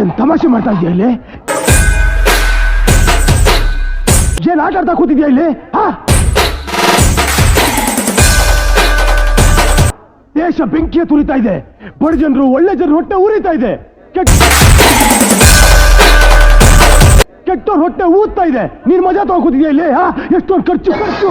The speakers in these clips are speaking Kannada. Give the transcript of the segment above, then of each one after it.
ಏನ್ ತಮಾಷೆ ಮಾಡ್ತಾ ಇದೆಯಾ ಇಲ್ಲಿ? ಏನ್ ಆಟ ಆಡ್ತಾ ಕೂತಿದ್ಯಾ ಇಲ್ಲಿ? ಹಾ? ದೇಶ ಬೆಂಕಿಯ ತುರಿತಾ ಇದೆ. ಬಡ ಜನರು, ಒಳ್ಳೆ ಜನರು, ಹೊಟ್ಟೆ ಉರಿತಾ ಇದೆ. ಕೆಟ್ಟ ಕೆಟ್ಟವ್ರ ಹೊಟ್ಟೆ ಊದ್ತಾ ಇದೆ. ನೀನ್ ಮಜಾ ತಗೋ ಕೂತಿದ್ಯಾ ಇಲ್ಲಿ? ಹಾ? ಎಷ್ಟೊಂದು ಖರ್ಚು ಖರ್ಚು.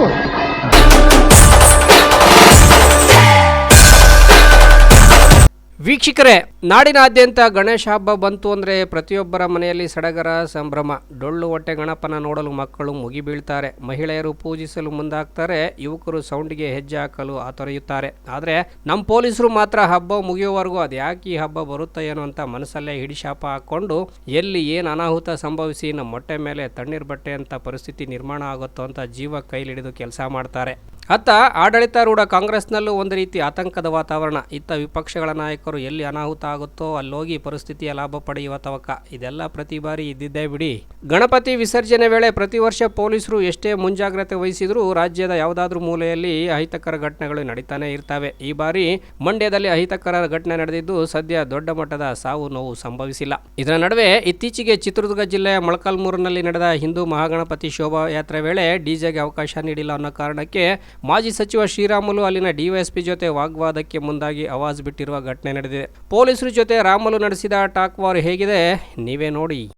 ವೀಕ್ಷಕರೇ, ನಾಡಿನಾದ್ಯಂತ ಗಣೇಶ ಹಬ್ಬ ಬಂತು ಅಂದರೆ ಪ್ರತಿಯೊಬ್ಬರ ಮನೆಯಲ್ಲಿ ಸಡಗರ, ಸಂಭ್ರಮ. ಡೊಳ್ಳು ಹೊಟ್ಟೆ ಗಣಪನ ನೋಡಲು ಮಕ್ಕಳು ಮುಗಿಬೀಳ್ತಾರೆ. ಮಹಿಳೆಯರು ಪೂಜಿಸಲು ಮುಂದಾಗ್ತಾರೆ. ಯುವಕರು ಸೌಂಡಿಗೆ ಹೆಜ್ಜೆ ಹಾಕಲು ಆತೊರೆಯುತ್ತಾರೆ. ಆದರೆ ನಮ್ಮ ಪೊಲೀಸರು ಮಾತ್ರ ಹಬ್ಬ ಮುಗಿಯುವವರೆಗೂ ಅದು ಯಾಕೆ ಈ ಹಬ್ಬ ಬರುತ್ತಾ ಏನೋ ಅಂತ ಮನಸ್ಸಲ್ಲೇ ಹಿಡಿಶಾಪ ಹಾಕ್ಕೊಂಡು ಎಲ್ಲಿ ಏನು ಅನಾಹುತ ಸಂಭವಿಸಿ ನಮ್ಮ ಮೊಟ್ಟೆ ಮೇಲೆ ತಣ್ಣೀರು ಬಟ್ಟೆ ಅಂತ ಪರಿಸ್ಥಿತಿ ನಿರ್ಮಾಣ ಆಗುತ್ತೋ ಅಂತ ಜೀವ ಕೈಲಿಡಿದು ಕೆಲಸ ಮಾಡ್ತಾರೆ. ಅತ್ತ ಆಡಳಿತಾರೂಢ ಕಾಂಗ್ರೆಸ್ನಲ್ಲೂ ಒಂದು ರೀತಿ ಆತಂಕದ ವಾತಾವರಣ. ಇತ್ತ ವಿಪಕ್ಷಗಳ ನಾಯಕರು ಎಲ್ಲಿ ಅನಾಹುತ ಆಗುತ್ತೋ ಅಲ್ಲೋಗಿ ಪರಿಸ್ಥಿತಿಯ ಲಾಭ ಪಡೆಯುವ ತವಕ. ಇದೆಲ್ಲ ಪ್ರತಿ ಬಾರಿ ಇದ್ದಿದ್ದೇ ಬಿಡಿ. ಗಣಪತಿ ವಿಸರ್ಜನೆ ವೇಳೆ ಪ್ರತಿ ವರ್ಷ ಪೊಲೀಸರು ಎಷ್ಟೇ ಮುಂಜಾಗ್ರತೆ ವಹಿಸಿದರೂ ರಾಜ್ಯದ ಯಾವುದಾದ್ರೂ ಮೂಲೆಯಲ್ಲಿ ಅಹಿತಕರ ಘಟನೆಗಳು ನಡೀತಾನೆ ಇರ್ತವೆ. ಈ ಬಾರಿ ಮಂಡ್ಯದಲ್ಲಿ ಅಹಿತಕರ ಘಟನೆ ನಡೆದಿದ್ದು ಸದ್ಯ ದೊಡ್ಡ ಮಟ್ಟದ ಸಾವು ನೋವು ಸಂಭವಿಸಿಲ್ಲ. ಇದರ ನಡುವೆ ಇತ್ತೀಚೆಗೆ ಚಿತ್ರದುರ್ಗ ಜಿಲ್ಲೆಯ ಮೊಳಕಾಲ್ಮೂರಿನಲ್ಲಿ ನಡೆದ ಹಿಂದೂ ಮಹಾಗಣಪತಿ ಶೋಭಾಯಾತ್ರೆ ವೇಳೆ ಡಿಜೆಗೆ ಅವಕಾಶ ನೀಡಿಲ್ಲ ಅನ್ನೋ ಕಾರಣಕ್ಕೆ ಮಾಜಿ ಸಚಿವ ಶ್ರೀರಾಮುಲು ಅಲ್ಲಿನ ಡಿವೈಎಸ್ಪಿ ಜೊತೆ ವಾಗ್ವಾದಕ್ಕೆ ಮುಂದಾಗಿ ಆವಾಜ್ ಬಿಟ್ಟಿರುವ ಘಟನೆ ನಡೆದಿದೆ. ಪೊಲೀಸರು ಜೊತೆ ರಾಮುಲು ನಡೆಸಿದ ಟಾಕ್ ವಾರ್ ಹೇಗಿದೆ? ನೀವೇ ನೋಡಿ.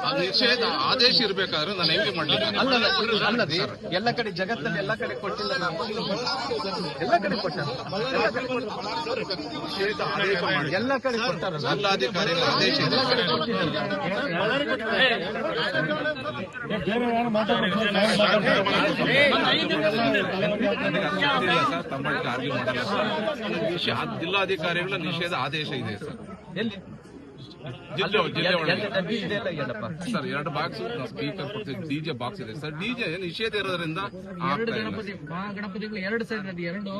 ಆ ನಿಷೇಧ ಆದೇಶ ಇರ್ಬೇಕಾದ್ರೆ ನಾನು ಹೆಂಗೆ ಮಾಡಲಿಲ್ಲ ಅಲ್ಲ ಅಲ್ಲ, ಅಲ್ಲದೆ ಎಲ್ಲ ಕಡೆ ಜಗತ್ತಲ್ಲಿ ಎಲ್ಲ ಕಡೆ ಕೊಟ್ಟಿಲ್ಲ ನಾವು ಎಲ್ಲ ಕಡೆ ಕೊಟ್ಟಾರ ಮಾಡಿ ಎಲ್ಲ ಕಡೆ ಕೊಡ್ತಾರಲ್ಲ ಜಿಲ್ಲಾಧಿಕಾರಿಗಳ ಆದೇಶ ಸರ್, argue ಮಾಡಲ್ಲ ಸರ್. ನಿಷೇ- ಜಿಲ್ಲಾಧಿಕಾರಿಗಳ ನಿಷೇಧ ಆದೇಶ ಇದೆ ಸರ್. ಸರ್ ಎರಡು ಬಾಕ್ಸ್ ಸ್ಪೀಕರ್ ಕೊಡ್ತೀವಿ ಡಿಜೆ ಬಾಕ್ಸ್ ಇದೆ. ಸರ್ ಡಿಜೆ ನಿಷೇಧ ಇರೋದ್ರಿಂದ ಇಲ್ಲ. ಗಣಪತಿ ಮಹಾಗಣಪತಿಗಳು ಎರಡು ಸೈಡ್ ಇದೆ ಎರಡು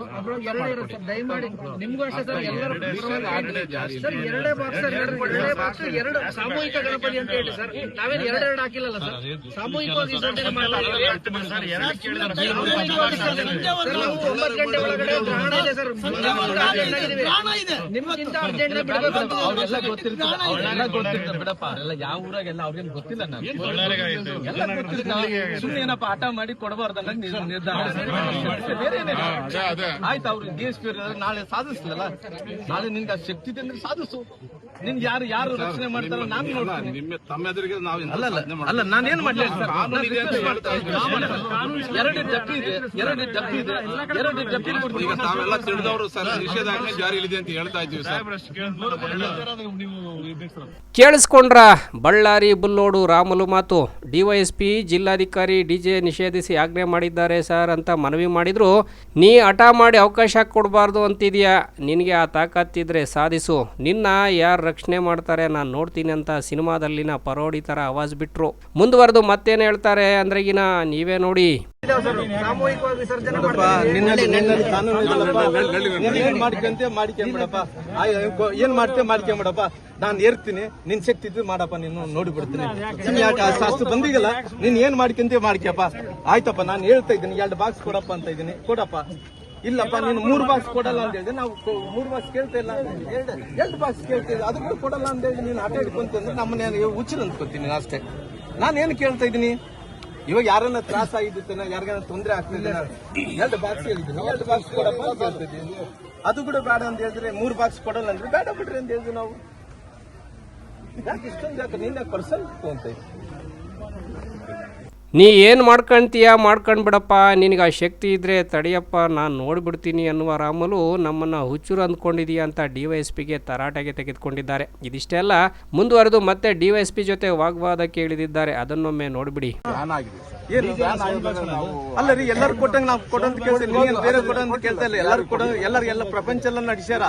ಎರಡು ದಯಮಾಡಿ ನಿಮ್ಗೂ ಅಷ್ಟೇ ಸರ್ ಎಲ್ಲರೂ ಸರ್ ಎರಡೇ ಬಾಕ್ಸ್ ಎರಡೇ ಬಾಕ್ಸ್ ಎರಡು ಸಾಮೂಹಿಕ ಗಣಪತಿ ಅಂತ ಹೇಳಿ ಸರ್. ನಾವೇನು ಎರಡು ಹಾಕಿಲ್ಲಲ್ಲ ಸರ್? ಸಾಮೂಹಿಕವಾಗಿ. ಸಾಮೂಹಿಕವಾಗಿ ವಿಸರ್ಜನೆ. ಸರ್, ನಾವು ಒಂಬತ್ತು ಗಂಟೆ ಒಳಗಡೆ ಗ್ರಹಣ ಇದೆ ಸರ್. ನಿಮ್ಗಿಂತ ಅರ್ಜೆಂಟ್ ಬಿಡಬೇಕು. ಅವ್ರೆಲ್ಲ ಬಿಡಪ್ಪ. ಎಲ್ಲ ಯಾವ ಊರಾಗೆಲ್ಲ ಅವ್ರಿಗೇನು ಗೊತ್ತಿಲ್ಲ ನಾನು. ಎಲ್ಲ ಗೊತ್ತಿರ್ತದೆ ಸುಮ್ಮನೆ ಏನಪ್ಪ ಆಟ ಮಾಡಿ ಕೊಡಬಾರ್ದಲ್ಲ ನೀವು ನಿರ್ಧಾರ. ಬೇರೆ ಏನಿಲ್ಲ. ಆಯ್ತು ಅವ್ರು ಡಿ ಎಸ್ ಪಿ ನಾಳೆ ಸಾಧಿಸ್ಲಲ್ಲ ನಾಳೆ ನಿನ್ಗೆ ಆ ಶಕ್ತಿ ಇದೆ ಅಂದ್ರೆ ಸಾಧಿಸು. ನಿನ್ ಯಾರು ಯಾರು ರಕ್ಷಣೆ ಮಾಡ್ತಾರೋ ನಾನು ನೋಡ್ತೀನಿ. ನಿಮ್ಮ ತಮ್ಮ ಎದುರಿಗೆ ನಾವು ಅಲ್ಲ ಅಲ್ಲ ನಾನೇನ್ ಮಾಡ್ಲಿ. ಎರಡು ಡಬ್ಬಿ ಇದೆ ಎರಡು ಡಬ್ಬಿ ಇದೆ. ಎರಡು ಡಬ್ಬಿ ಈಗ ತಾವೆಲ್ಲ ತಿಳಿದವರು ಸರ್ ನಿಷೇಧ ಜಾರಿ ಜಾರಿಯಲ್ಲಿದೆ ಅಂತ ಹೇಳ್ತಾ ಇದ್ದೀವಿ ಸರ್. ಕೇಳಿಸ್ಕೊಂಡ್ರ, ಬಳ್ಳಾರಿ, ಬುಲ್ಲೋಡು, ರಾಮುಲು ಮಾತು. ಡಿವೈಎಸ್ಪಿ, ಜಿಲ್ಲಾಧಿಕಾರಿ ಡಿಜೆ ನಿಷೇಧಿಸಿ ಆಜ್ಞೆ ಮಾಡಿದ್ದಾರೆ ಸರ್ ಅಂತ ಮನವಿ ಮಾಡಿದ್ರು. ನೀ ಹಠ ಮಾಡಿ ಅವಕಾಶ ಕೊಡಬಾರ್ದು ಅಂತಿದ್ಯಾ? ನಿನಗೆ ಆ ತಾಕತ್ತಿದ್ರೆ ಸಾಧಿಸು. ನಿನ್ನ ಯಾರು ರಕ್ಷಣೆ ಮಾಡ್ತಾರೆ ನಾನು ನೋಡ್ತೀನಿ ಅಂತ ಸಿನಿಮಾದಲ್ಲಿನ ಪರೋಡಿ ಥರ ಆವಾಜ್ ಬಿಟ್ರು. ಮುಂದುವರೆದು ಮತ್ತೇನು ಹೇಳ್ತಾರೆ ಅಂದ್ರೆಗಿನ ನೀವೇ ನೋಡಿ. ಸಾಮೂಹಿಕವಾಗಿ ವಿಸರ್ಜನೆ ಏನ್ ಮಾಡ್ಕೊಂತೆ ಮಾಡ್ಕೊಂಬಿಡಪ್ಪ. ಏನ್ ನಾನ್ ಏರ್ತೀನಿ ನಿನ್ ಶಕ್ತಿ ಇದ್ದು ಮಾಡಪ್ಪ ನೀನು ನೋಡಿ ಬಿಡ್ತೀನಿ ಸುಮ್ನೆ ಯಾಕೆ ಅಷ್ಟು ಬಂದಿಗಲ್ಲ ನೀನ್ ಏನ್ ಮಾಡ್ಕೊಂತೀವಿ ಮಾಡ್ಕ್ಯಪ್ಪ. ಆಯ್ತಪ್ಪ ನಾನು ಹೇಳ್ತಾ ಇದ್ದೀನಿ ಎರಡು ಬಾಕ್ಸ್ ಕೊಡಪ್ಪ ಅಂತ ಇದ್ದೀನಿ. ಕೊಡಪ್ಪ. ಇಲ್ಲಪ್ಪ ನೀನು ಮೂರು ಬಾಕ್ಸ್ ಕೊಡಲ್ಲ ಅಂತ ಹೇಳಿದ್ರೆ ನಾವು ಮೂರು ಬಾಕ್ಸ್ ಕೇಳ್ತಾ ಇಲ್ಲ ಎರಡು ಎರಡು ಬಾಕ್ಸ್ ಕೇಳ್ತಿದ್ದೆ ಅದಕ್ಕೂ ಕೂಡ ಕೊಡಲ್ಲ ಅಂತ ಹೇಳಿ ನೀನು ಆಟ ಹಿಡ್ಕೊಂತಂದ್ರೆ ನಮ್ಮನ್ನ ಹುಚ್ಚರು ಅಂದ್ಕೊತೀನಿ ನಾನು ಅಷ್ಟೇ. ನಾನು ಏನು ಕೇಳ್ತಾ ಇದ್ದೀನಿ? ಇವಾಗ ಯಾರನ್ನ ತ್ರಾಸ ಆಗಿದ್ದೇನೆ ಯಾರಿಗಾರ ತೊಂದರೆ ಆಗ್ತಿದೆ ಎರಡು ಬಾಕ್ಸ್ ಹೇಳಿದ್ರು ಎರಡು ಬಾಕ್ಸ್ ಕೊಡಪ್ಪ ಅಂತ ಅದು ಕೂಡ ಬೇಡ ಅಂತ ಹೇಳಿದ್ರೆ ಮೂರು ಬಾಕ್ಸ್ ಕೊಡಲ್ಲ ಅಂದ್ರೆ ಬೇಡ ಬಿಡ್ರಿ ಅಂತ ಹೇಳಿದ್ವಿ ನಾವು. ಯಾಕೆ ಇಷ್ಟೊಂದು ಯಾಕೆ? ನಿನ್ನ ಪರ್ಸನ್ ಅಂತ ನೀ ಏನು ಮಾಡ್ಕೊಂತೀಯ ಮಾಡ್ಕೊಂಡ್ಬಿಡಪ್ಪ ನಿನಗೆ ಆ ಶಕ್ತಿ ಇದ್ದರೆ ತಡೆಯಪ್ಪ. ನಾನು ನೋಡಿಬಿಡ್ತೀನಿ ಅನ್ನುವ ರಾಮಲು ನಮ್ಮನ್ನು ಹುಚ್ಚುರು ಅಂದ್ಕೊಂಡಿದೀಯ ಅಂತ ಡಿ ವೈ ಎಸ್ ಪಿಗೆ ತರಾಟೆಗೆ ತೆಗೆದುಕೊಂಡಿದ್ದಾರೆ. ಇದಿಷ್ಟೇ ಅಲ್ಲ, ಮುಂದುವರೆದು ಮತ್ತೆ ಡಿ ವೈ ಎಸ್ ಪಿ ಜೊತೆ ವಾಗ್ವಾದಕ್ಕೆ ಇಳಿದಿದ್ದಾರೆ ಅದನ್ನೊಮ್ಮೆ ನೋಡಿಬಿಡಿ. ಏನು? ಅಲ್ಲ ರೀ ಎಲ್ಲರೂ ಕೊಟ್ಟಂಗ ನಾವು ಕೊಡಂತ ಕೇಳ್ತೀವಿ. ನೀನ್ ಬೇರೆ ಕೊಡಂತ ಕೇಳ್ತಾ ಇಲ್ಲ. ಎಲ್ಲರೂ ಕೊಡ ಎಲ್ಲರಿಗೆಲ್ಲ ಪ್ರಪಂಚ ಎಲ್ಲ ನಡೆಸ್ಯಾರ.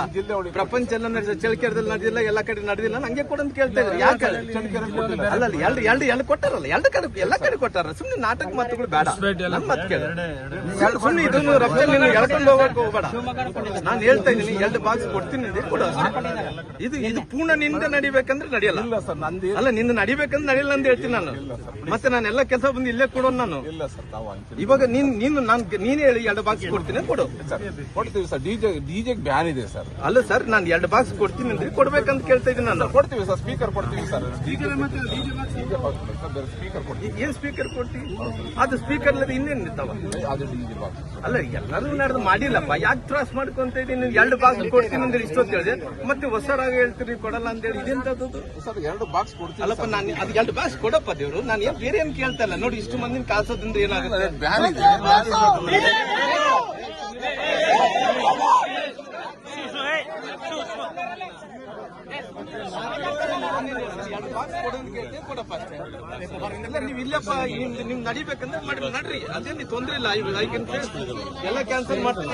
ಪ್ರಪಂಚ ಎಲ್ಲ ನಡೆಸ ಚಳಿಕೆರದಲ್ಲಿ ನಡೆದಿಲ್ಲ ಎಲ್ಲ ಕಡೆ ನಡೆದಿಲ್ಲ. ನಂಗೆ ಕೊಡಂತ ಕೇಳ್ತಾ ಇದ್ರು ಯಾಕೆ? ಅಲ್ಲ ಅಲ್ಲ ಎರಡು ಎರಡು ಎರಡು ಕೊಟ್ಟಾರಲ್ಲ. ಎರಡು ಕಡೆ ಎಲ್ಲ ಕಡೆ ಕೊಟ್ಟಾರ. ಸುಮ್ನೆ ನಾಟಕ ಮಾತುಗಳು ಬೇಡ. ನಮ್ಮ ಮಾತು ಕೇಳ. ಸುಮ್ನೆ ಇದನ್ನು ರಫ್ತು ನೀನು ಎಳ್ಕೊಂಡು ಹೋಗಕ್ಕೆ ಹೋಗ್ಬೇಡ. ನಾನು ಹೇಳ್ತಾ ಇದ್ದೀನಿ ಎರಡು ಬಾಕ್ಸ್ ಕೊಡ್ತೀನಿ ಕೊಡ. ಕೊಡು ಇದು ಇದು ಪೂರ್ಣ ನಿಂದ ನಡಿಬೇಕಂದ್ರೆ ನಡೆಯಲ್ಲ. ಅಲ್ಲ ನಿಂದ ನಡಿಬೇಕಂದ್ರೆ ನಡೆಯಲ್ಲ ಅಂತ ಹೇಳ್ತೀನಿ ನಾನು. ಮತ್ತೆ ನಾನು ಎಲ್ಲ ಕೆಲಸ ಬಂದು ಇಲ್ಲೇ ಕೊಡು ನಾನು ಇಲ್ಲ ಸರ್ ತಾವು ಇವಾಗ ನೀನ್ ನೀನು ನಾನು ನೀನೇ ಹೇಳಿ ಎರಡು ಬಾಕ್ಸ್ ಕೊಡ್ತೀನಿ ಕೊಡು. ಸರ್ ಕೊಡ್ತೀವಿ ಸರ್ ಡಿಜೆ ಡಿಜೆ ಬ್ಯಾನ್ ಇದೆ ಸರ್. ಅಲ್ಲ ಸರ್ ನಾನು ಎರಡು ಬಾಕ್ಸ್ ಕೊಡ್ತೀನಿ ಅಂದ್ರೆ ಕೊಡ್ಬೇಕಂತ ಕೇಳ್ತಾ ಇದ್ದೀನಿ ನಾನು. ಕೊಡ್ತೀವಿ ಸರ್ ಸ್ಪೀಕರ್ ಕೊಡ್ತೀವಿ ಸರ್. ಸ್ಪೀಕರ್ ಕೊಡ್ತೀವಿ ಏನ್ ಸ್ಪೀಕರ್ ಕೊಡ್ತೀವಿ? ಅದು ಸ್ಪೀಕರ್ ಇಲ್ಲದೆ ಇನ್ನೇನ್ ಇರ್ತಾವ ಅದು ಡಿಜೆ ಬಾಕ್ಸ್ ಅಲ್ಲ ಎಲ್ಲರೂ ನಡೆದು ಮಾಡಿಲ್ಲಪ್ಪ ಯಾಕೆ ತ್ರಾಸ್ ಮಾಡ್ಕೊಂತ ಇದ್ದೀನಿ? ಎರಡು ಬಾಕ್ಸ್ ಕೊಡ್ತೀನಿ ಅಂದ್ರೆ ಇಷ್ಟೊತ್ತು ಹೇಳಿದೆ. ಮತ್ತೆ ಹೊಸರಾಗ ಹೇಳ್ತೀರಿ ಕೊಡಲ್ಲ ಅಂತೇಳಿ ಇದೆಂತದ್ದು? ಸರ್ ಎರಡು ಬಾಕ್ಸ್ ಕೊಡ್ತೀವಿ ಅಲ್ಲಪ್ಪ ನಾನು ಅದು ಎರಡು ಬಾಕ್ಸ್ ಕೊಡಪ್ಪ ದೇವ್ರು. ನಾನು ಏನ್ ಬೇರೆ ಏನ್ ಕೇಳ್ತಾ ಇಲ್ಲ? ನೋಡಿ ಇಷ್ಟು ಮಂದಿನ ಕಾಲ್ಸೋದ್ರಿಂದ ಏನಾಗುತ್ತೆ ಬ್ಯಾನ್ ಇದೆ ನೀವು ಇಲ್ಲಪ್ಪ ನಡಿಬೇಕಂದ್ರೆ ಮಾಡಿ ನಡ್ರಿ ಐ ಕ್ಯಾನ್ ಎಲ್ಲ ಕ್ಯಾನ್ಸಲ್ ಮಾಡ್ತೀನಿ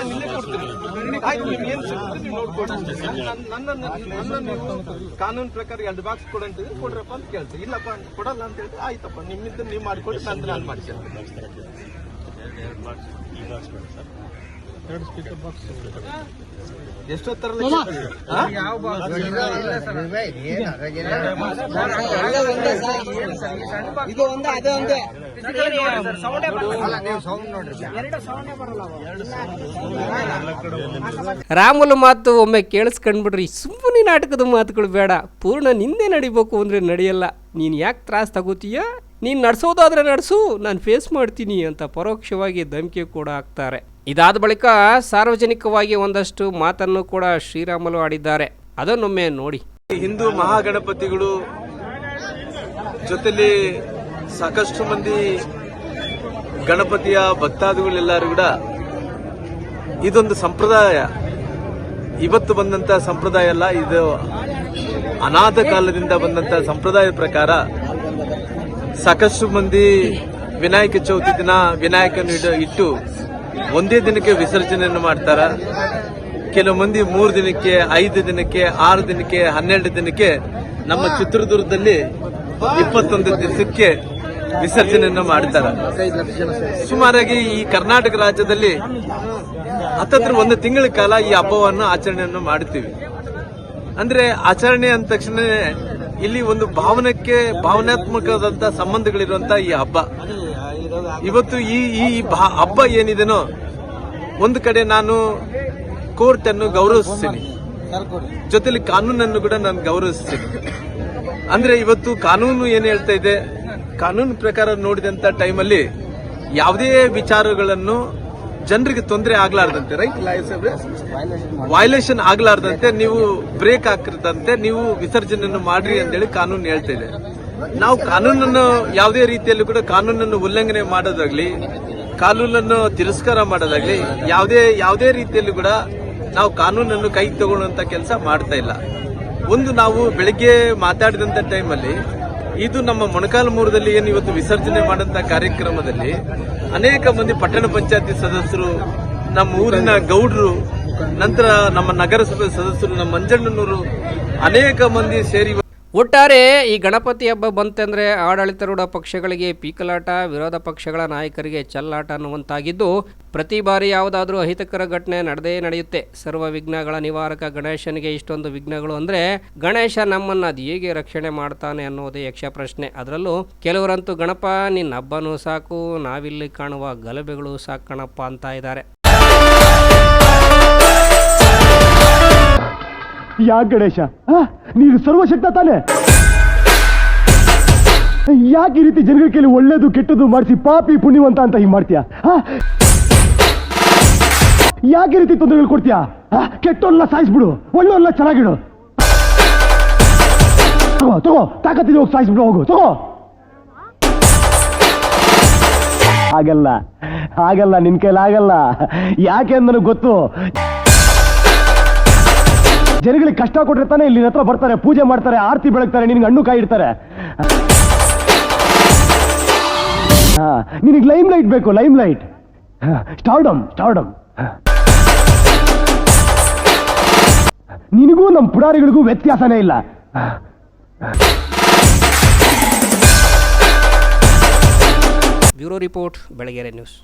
ಆಯ್ತು ನಿಮ್ಗೆ ಏನು ನೀವು ನೀವು ಕಾನೂನು ಪ್ರಕಾರ ಎರಡು ಬಾಕ್ಸ್ ಕೊಡಂತ ಕೊಡ್ರಪ್ಪ ಅಂತ ಕೇಳ್ತೀವಿ ಇಲ್ಲಪ್ಪ ಕೊಡಲ್ಲ ಅಂತ ಹೇಳಿದ್ರೆ ಆಯ್ತಪ್ಪ ನಿಮ್ಮಿಂದ ನೀವು ಮಾಡಿಕೊಡಿ ನಾನು ಮಾಡ್ತೀನಿ ಎಷ್ಟೊತ್ತರಲ್ಲಿ ರಾಮುಲು ಮಾತು ಒಮ್ಮೆ ಕೇಳಿಸ್ಕೊಂಡ್ಬಿಡ್ರಿ. ಸುಮ್ಮನೆ ನಾಟಕದ ಮಾತುಗಳು ಬೇಡ. ಪೂರ್ಣ ನಿಂದೆ ನಡಿಬೇಕು ಅಂದ್ರೆ ನಡೆಯಲ್ಲ. ನೀನು ಯಾಕೆ ತ್ರಾಸ ತಗೋತೀಯ? ನೀನು ನಡೆಸೋದಾದರೆ ನಡೆಸು, ನಾನು ಫೇಸ್ ಮಾಡ್ತೀನಿ ಅಂತ ಪರೋಕ್ಷವಾಗಿ ಧಮಕಿ ಕೂಡ ಹಾಕ್ತಾರೆ. ಇದಾದ ಬಳಿಕ ಸಾರ್ವಜನಿಕವಾಗಿ ಒಂದಷ್ಟು ಮಾತನ್ನು ಕೂಡ ಶ್ರೀರಾಮಲು ಆಡಿದ್ದಾರೆ. ಅದನ್ನೊಮ್ಮೆ ನೋಡಿ. ಹಿಂದೂ ಮಹಾಗಣಪತಿಗಳು ಜೊತೆಲಿ ಸಾಕಷ್ಟು ಮಂದಿ ಗಣಪತಿಯ ಭಕ್ತಾದಿಗಳೆಲ್ಲರೂ ಕೂಡ ಇದೊಂದು ಸಂಪ್ರದಾಯ. ಇವತ್ತು ಬಂದಂತ ಸಂಪ್ರದಾಯ ಅಲ್ಲ, ಇದು ಅನಾಥ ಕಾಲದಿಂದ ಬಂದಂತ ಸಂಪ್ರದಾಯದ ಪ್ರಕಾರ ಸಾಕಷ್ಟು ಮಂದಿ ವಿನಾಯಕ ಚೌತಿ ದಿನ ವಿನಾಯಕನ ಇಟ್ಟು ಒಂದೇ ದಿನಕ್ಕೆ ವಿಸರ್ಜನೆಯನ್ನು ಮಾಡ್ತಾರ. ಕೆಲವು ಮಂದಿ ಮೂರು ದಿನಕ್ಕೆ, ಐದು ದಿನಕ್ಕೆ, ಆರು ದಿನಕ್ಕೆ, ಹನ್ನೆರಡು ದಿನಕ್ಕೆ ನಮ್ಮ ಚಿತ್ರದುರ್ಗದಲ್ಲಿ ಇಪ್ಪತ್ತೊಂದು ದಿವಸಕ್ಕೆ ವಿಸರ್ಜನೆಯನ್ನು ಮಾಡ್ತಾರೆ. ಸುಮಾರಾಗಿ ಈ ಕರ್ನಾಟಕ ರಾಜ್ಯದಲ್ಲಿ ಹತ್ತತ್ರ ಒಂದು ತಿಂಗಳ ಕಾಲ ಈ ಹಬ್ಬವನ್ನು ಆಚರಣೆಯನ್ನು ಮಾಡುತ್ತೀವಿ ಅಂದ್ರೆ ಆಚರಣೆ ಅಂದ ತಕ್ಷಣ ಇಲ್ಲಿ ಒಂದು ಭಾವನಕ್ಕೆ, ಭಾವನಾತ್ಮಕದಂತ ಸಂಬಂಧಗಳಿರುವಂತ ಈ ಹಬ್ಬ. ಇವತ್ತು ಈ ಈ ಹಬ್ಬ ಏನಿದೆನೋ, ಒಂದು ಕಡೆ ನಾನು ಕೋರ್ಟ್ ಅನ್ನು ಗೌರವಿಸ್ತೀನಿ. ಜೊತೆಲಿ ಕಾನೂನನ್ನು ಕೂಡ ನಾನು ಗೌರವಿಸ್ತೀನಿ. ಅಂದ್ರೆ ಇವತ್ತು ಕಾನೂನು ಏನ್ ಹೇಳ್ತಾ ಇದೆ? ಕಾನೂನು ಪ್ರಕಾರ ನೋಡಿದಂತ ಟೈಮಲ್ಲಿ ಯಾವುದೇ ವಿಚಾರಗಳನ್ನು ಜನರಿಗೆ ತೊಂದರೆ ಆಗ್ಲಾರ್ದಂತೆ ರೈಟ್ ವೈಲೇಷನ್ ಆಗ್ಲಾರ್ದಂತೆ, ನೀವು ಬ್ರೇಕ್ ಹಾಕಿರ್ದಂತೆ ನೀವು ವಿಸರ್ಜನೆಯನ್ನು ಮಾಡ್ರಿ ಅಂತೇಳಿ ಕಾನೂನು ಹೇಳ್ತಾ ಇದೆ. ನಾವು ಕಾನೂನನ್ನು ಯಾವುದೇ ರೀತಿಯಲ್ಲೂ ಕೂಡ ಕಾನೂನನ್ನು ಉಲ್ಲಂಘನೆ ಮಾಡೋದಾಗ್ಲಿ, ಕಾನೂನನ್ನು ತಿರಸ್ಕಾರ ಮಾಡೋದಾಗ್ಲಿ, ಯಾವುದೇ ಯಾವುದೇ ರೀತಿಯಲ್ಲೂ ಕೂಡ ನಾವು ಕಾನೂನನ್ನು ಕೈ ತಗೊಳ್ಳುವಂತ ಕೆಲಸ ಮಾಡ್ತಾ ಇಲ್ಲ. ಒಂದು ನಾವು ಬೆಳಿಗ್ಗೆ ಮಾತಾಡಿದಂತ ಟೈಮಲ್ಲಿ ಇದು ನಮ್ಮ ಮೊಣಕಾಲ್ಮೂರದಲ್ಲಿ ಏನು ಇವತ್ತು ವಿಸರ್ಜನೆ ಮಾಡಂತ ಕಾರ್ಯಕ್ರಮದಲ್ಲಿ ಅನೇಕ ಮಂದಿ ಪಟ್ಟಣ ಪಂಚಾಯತಿ ಸದಸ್ಯರು, ನಮ್ಮ ಊರಿನ ಗೌಡ್ರು, ನಂತರ ನಮ್ಮ ನಗರಸಭೆ ಸದಸ್ಯರು, ನಮ್ಮ ಮಂಜಣ್ಣನವರು ಅನೇಕ ಮಂದಿ ಸೇರಿ ಒಟ್ಟಾರೆ ಈ ಗಣಪತಿ ಹಬ್ಬ ಬಂತೆಂದರೆ ಆಡಳಿತಾರೂಢ ಪಕ್ಷಗಳಿಗೆ ಪೀಕಲಾಟ, ವಿರೋಧ ಪಕ್ಷಗಳ ನಾಯಕರಿಗೆ ಚಲ್ಲಾಟ ಅನ್ನುವಂತಾಗಿದ್ದು, ಪ್ರತಿ ಬಾರಿ ಯಾವುದಾದ್ರೂ ಅಹಿತಕರ ಘಟನೆ ನಡೆದೇ ನಡೆಯುತ್ತೆ. ಸರ್ವ ವಿಘ್ನಗಳ ನಿವಾರಕ ಗಣೇಶನಿಗೆ ಇಷ್ಟೊಂದು ವಿಘ್ನಗಳು ಅಂದರೆ, ಗಣೇಶ ನಮ್ಮನ್ನು ಅದು ಹೇಗೆ ರಕ್ಷಣೆ ಮಾಡ್ತಾನೆ ಅನ್ನೋದೇ ಯಕ್ಷ ಪ್ರಶ್ನೆ. ಅದರಲ್ಲೂ ಕೆಲವರಂತೂ, ಗಣಪ, ನಿನ್ನ ಹಬ್ಬನೂ ಸಾಕು, ನಾವಿಲ್ಲಿ ಕಾಣುವ ಗಲಭೆಗಳು ಸಾಕಣಪ್ಪ ಅಂತ ಇದ್ದಾರೆ. ಯಾಕೆ ಗಣೇಶ? ನೀನು ಸರ್ವಶಕ್ತ ತಾನೆ? ಯಾಕೆ ಈ ರೀತಿ ಜನಗಳ ಕೈಯಲ್ಲಿ ಒಳ್ಳೇದು ಕೆಟ್ಟದ್ದು ಮಾಡಿಸಿ ಪಾಪಿ, ಪುಣ್ಯವಂತ ಅಂತ ಹಿಂಗೆ ಮಾಡ್ತೀಯಾ? ಯಾಕೆ ರೀತಿ ತೊಂದರೆಗಳು ಕೊಡ್ತೀಯಾ? ಕೆಟ್ಟೋಲ್ಲ ಸಾಯಿಸ್ಬಿಡು ಒಳ್ಳೆಲ್ಲ ಚೆನ್ನಾಗಿಡು. ತಗೋ ತಗೋ ತಾಕತ್ತಿದ್ರೆ ಹೋಗಿ ಸಾಯಿಸ್ಬಿಡು, ಹೋಗು, ತಗೋ. ಆಗಲ್ಲ ಆಗಲ್ಲ, ನಿನ್ ಕೈಲಾಗಲ್ಲ ಯಾಕೆ ಅಂದನು ಗೊತ್ತು. ಜನಗಳಿಗೆ ಕಷ್ಟ ಕೊಟ್ಟಿರ್ತಾನೆ ತಾನೇ ಇಲ್ಲಿ ಹತ್ರ ಬರ್ತಾರೆ, ಪೂಜೆ ಮಾಡ್ತಾರೆ, ಆರತಿ ಬೆಳಗ್ತಾರೆ, ನಿನ್ಗೆ ಹಣ್ಣು ಕಾಯಿ ಇಡ್ತಾರೆ. ನಿನಗೆ ಲೈಮ್ ಲೈಟ್ ಬೇಕು ಲೈಮ್ ಲೈಟ್ ಸ್ಟಾರ್ಡಮ್ ಸ್ಟಾರ್ಡಮ್ ನಿನಗೂ ನಮ್ಮ ಪುಡಾರಿಗಳಿಗೂ ವ್ಯತ್ಯಾಸನೇ ಇಲ್ಲ. Bureau report, Belagere news.